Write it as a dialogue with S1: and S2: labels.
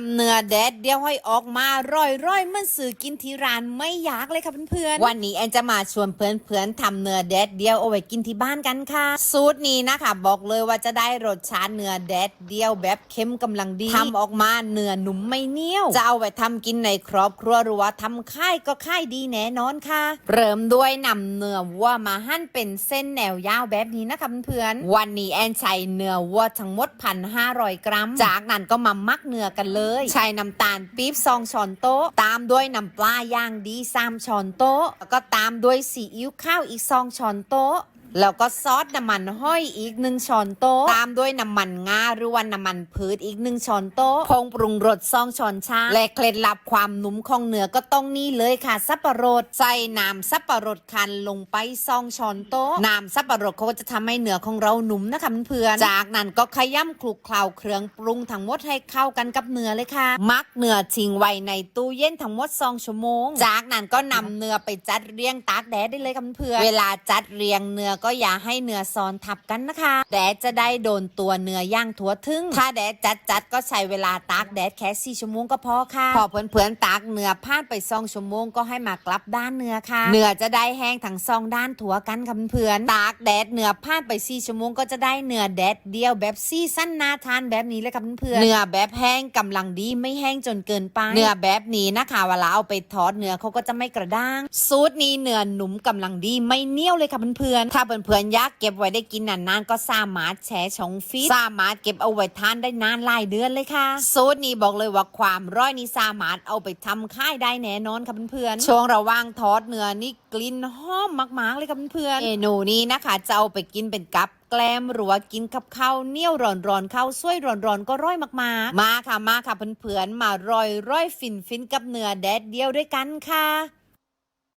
S1: ำเนื้อแดดเดียวให้ออกมาร่อยร่อยๆเหมันสื่อกินที่ร้านไม่ยากเลยค่ะเพื่อนๆ วันนี้แอนจะมาชวนเพื่อนๆทำเนื้อแดดเดียวเอาไว้กินที่บ้านกันค่ะ สูตรนี้นะคะ บอกเลยว่าจะได้รสชาติเนื้อแดดเดียวแบบเข้มกำลังดีทำออกมาเนื้อหนุ่มไม่เหนียวจะเอาไว้ทำกินในครอบครัวหรือว่าทำค่ายก็ค่ายดีแน่นอนค่ะ เริ่มด้วยนำเนื้อวัวมาหั่นเป็นเส้นแนวยาวแบบนี้นะคะเพื่อนๆวันนี้แอนใช้เนื้อวัวทั้งหมดพันห้าร้อยกรัม จากนั้นก็มามักเนื้อกันเลยใช้น้ำตาลปี๊บซองช้อนโต๊ะ ตามด้วยน้ำปลาย่างดีสามช้อนโต๊ะแล้วก็ตามด้วยซีอิ๊วข้าวอีกซองช้อนโต๊ะ แล้วก็ซอสน้ำมันห้อยอีกหนึ่งช้อนโต๊ะ ตามด้วยน้ำมันงาหรือว่าน้ำมันพืชอีกหนึ่งช้อนโต๊ะผงปรุงรสซองช้อนชาและเคล็ดลับความนุ่มของเนื้อก็ต้องนี่เลยค่ะสับปะรดใส่น้ำสับปะรดคันลงไปซองช้อนโต๊ะน้ำสับปะรดเขาก็จะทำให้เนื้อของเราหนุ่มนะคะเพื่อนจากนั้นก็ขย้ำคลุกเคล้าเครื่องปรุงทั้งหมดให้เข้ากันกับเนื้อเลยค่ะ มักเนื้อทิ้งไว้ในตู้เย็นทั้งหมดสองชั่วโมง จากนั้นก็นำเนื้อไปจัดเรียงตากแดดได้เลยค่ะเพื่อนเวลาจัดเรียงเนื้อก็อย่าให้เนื้อซ้อนทับกันนะคะ แดดจะได้โดนตัวเนื้อย่างทั่วถึง ถ้าแดดจัดจัดๆก็ใช้เวลาตากแดดแค่สี่ชั่วโมงก็พอค่ะ พอเพื่อนๆตากเนื้อผ่านไปสองชั่วโมงก็ให้มากลับด้านเนื้อค่ะ เนื้อจะได้แห้งทั้งสองด้านถั่วกันค่ะเพื่อนๆตากแดดเนื้อผ่านไปสี่ชั่วโมงก็จะได้เนื้อแดดเดียวแบบซี่สั้นนาทานแบบนี้เลยค่ะเพื่อนๆเนื้อแบบแห้งกำลังดีไม่แห้งจนเกินไป เนื้อแบบนี้นะคะเวลาเอาไปทอดเนื้อเขาก็จะไม่กระด้าง สูตรนี้เนื้อหนุ่มกำลังดีไม่เนียวเลยค่ะเพื่อนๆถ้าเพื่อนๆอยากเก็บไว้ได้กินนานๆก็สามารถแช่ช่องฟรีซสามารถเก็บเอาไว้ทานได้นานหลายเดือนเลยค่ะสูตรนี้บอกเลยว่าความร้อยนี้สามารถเอาไปทำค่ายได้แน่นอนค่ะเพื่อนๆช่วงระว่างทอดเนื้อนี่กลิ่นหอมมากๆเลยค่ะเพื่อนๆเมนูนี้นะคะจะเอาไปกินเป็นกับแกล้มหรือว่ากินกับข้าวเนียวร้อนๆข้าวสวยร้อนๆก็ร่อยมากๆ มาค่ะมาค่ะเพื่อนๆมารอยร้อยฟินฟินกับเนื้อแดดเดียวด้วยกันค่ะ